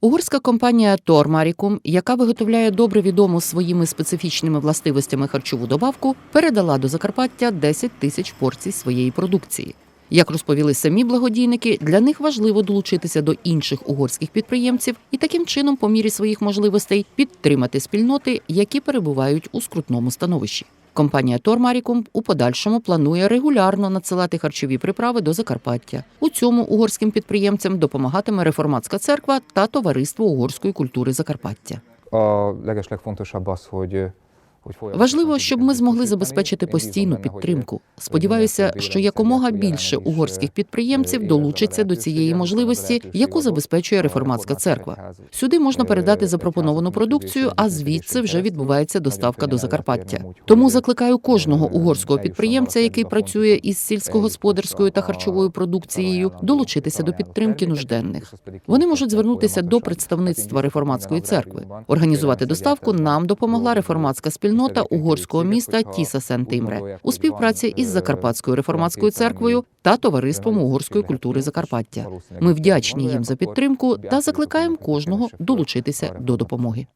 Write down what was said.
Угорська компанія Тормарікум, яка виготовляє добре відому своїми специфічними властивостями харчову добавку, передала до Закарпаття 10 тисяч порцій своєї продукції. Як розповіли самі благодійники, для них важливо долучитися до інших угорських підприємців і таким чином, по мірі своїх можливостей, підтримати спільноти, які перебувають у скрутному становищі. Компанія Тормарікум у подальшому планує регулярно надсилати харчові приправи до Закарпаття. У цьому угорським підприємцям допомагатиме реформатська церква та товариство угорської культури Закарпаття. A legeslegfontosabb az, hogy Важливо, щоб ми змогли забезпечити постійну підтримку. Сподіваюся, що якомога більше угорських е, підприємців долучаться до цієї можливості, яку забезпечує реформатська церква. Сюди можна Е, передати запропоновану продукцію, а звідси вже відбувається доставка до Закарпаття. Тому закликаю кожного е, угорського підприємця, який працює із сільськогосподарською та харчовою продукцією, долучитися до підтримки нужденних. Вони можуть звернутися до представництва реформатської церкви. Організувати доставку нам допомогла реформатська спільнота угорського міста Тіса Сент-Імре у співпраці із Закарпатською реформатською церквою та товариством угорської культури Закарпаття. Ми вдячні їм за підтримку та закликаємо кожного долучитися до допомоги.